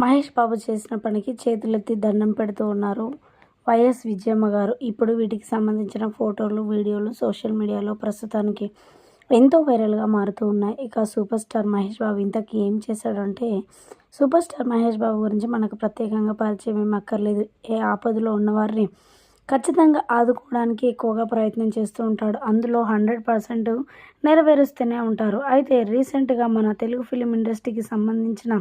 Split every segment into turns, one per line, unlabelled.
మహేష్ బాబు చేసిన పనికి చేతులెత్తి దండం పెడుతూ ఉన్నారు. వైఎస్ విజయమ్మ గారు. ఇప్పుడు వీటికి సంబంధించిన ఫోటోలు వీడియోలు సోషల్ మీడియాలో ప్రస్తుతానికి ఎంతో వైరల్గా మారుతూ ఉన్నాయి. ఇక సూపర్ స్టార్ మహేష్ బాబు ఇంతకీ ఏం చేశాడంటే సూపర్ స్టార్ మహేష్ బాబు గురించి మనకు ప్రత్యేకంగా పరిచయం ఏం అక్కర్లేదు. ఏ ఆపదలో ఉన్నవారిని ఖచ్చితంగా ఆదుకోవడానికి ఎక్కువగా ప్రయత్నం చేస్తూ ఉంటాడు. అందులో హండ్రెడ్ పర్సెంట్ నెరవేరుస్తూనే ఉంటారు. అయితే రీసెంట్గా మన తెలుగు ఫిలిం ఇండస్ట్రీకి సంబంధించిన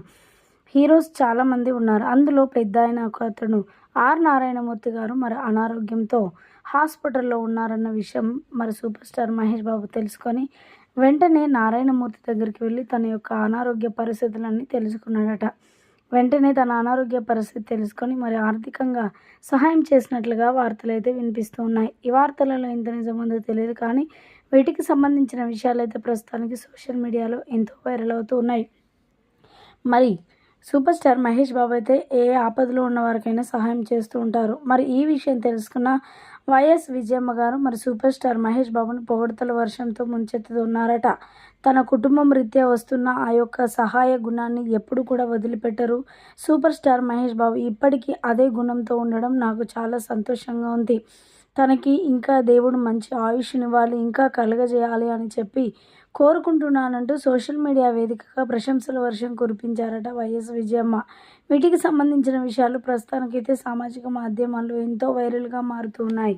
హీరోస్ చాలామంది ఉన్నారు. అందులో పెద్ద ఆయన ఒక అతను ఆర్ నారాయణమూర్తి గారు మరి అనారోగ్యంతో హాస్పిటల్లో ఉన్నారన్న విషయం మరి సూపర్ స్టార్ మహేష్ బాబు తెలుసుకొని వెంటనే నారాయణమూర్తి దగ్గరికి వెళ్ళి తన యొక్క అనారోగ్య పరిస్థితులన్నీ తెలుసుకున్నాడట. వెంటనే తన అనారోగ్య పరిస్థితి తెలుసుకొని మరి ఆర్థికంగా సహాయం చేసినట్లుగా వార్తలు అయితే వినిపిస్తూ ఉన్నాయి. ఈ వార్తలలో ఎంత నిజముందో తెలియదు కానీ వీటికి సంబంధించిన విషయాలు అయితే ప్రస్తుతానికి సోషల్ మీడియాలో ఎంతో వైరల్ అవుతూ ఉన్నాయి. మరి సూపర్ స్టార్ మహేష్ బాబు అయితే ఏ ఆపదలో ఉన్న వారికైనా సహాయం చేస్తూ ఉంటారు. మరి ఈ విషయం తెలుసుకున్న వైఎస్ విజయమ్మ గారు మరి సూపర్ స్టార్ మహేష్ బాబుని పొగడతల వర్షంతో ముంచెత్తుతున్నారట. తన కుటుంబం రీత్యా వస్తున్న ఆ యొక్క సహాయ గుణాన్ని ఎప్పుడు కూడా వదిలిపెట్టరు. సూపర్ స్టార్ మహేష్ బాబు ఇప్పటికీ అదే గుణంతో ఉండడం నాకు చాలా సంతోషంగా ఉంది. తనకి ఇంకా దేవుడు మంచి ఆయుష్నివ్వాలి ఇంకా కలగజేయాలి అని చెప్పి కోరుకుంటున్నానంటూ సోషల్ మీడియా వేదికగా ప్రశంసల వర్షం కురిపించారట వైఎస్ విజయమ్మ. వీటికి సంబంధించిన విషయాలు ప్రస్తుతానికైతే సామాజిక మాధ్యమాల్లో ఎంతో వైరల్గా మారుతున్నాయి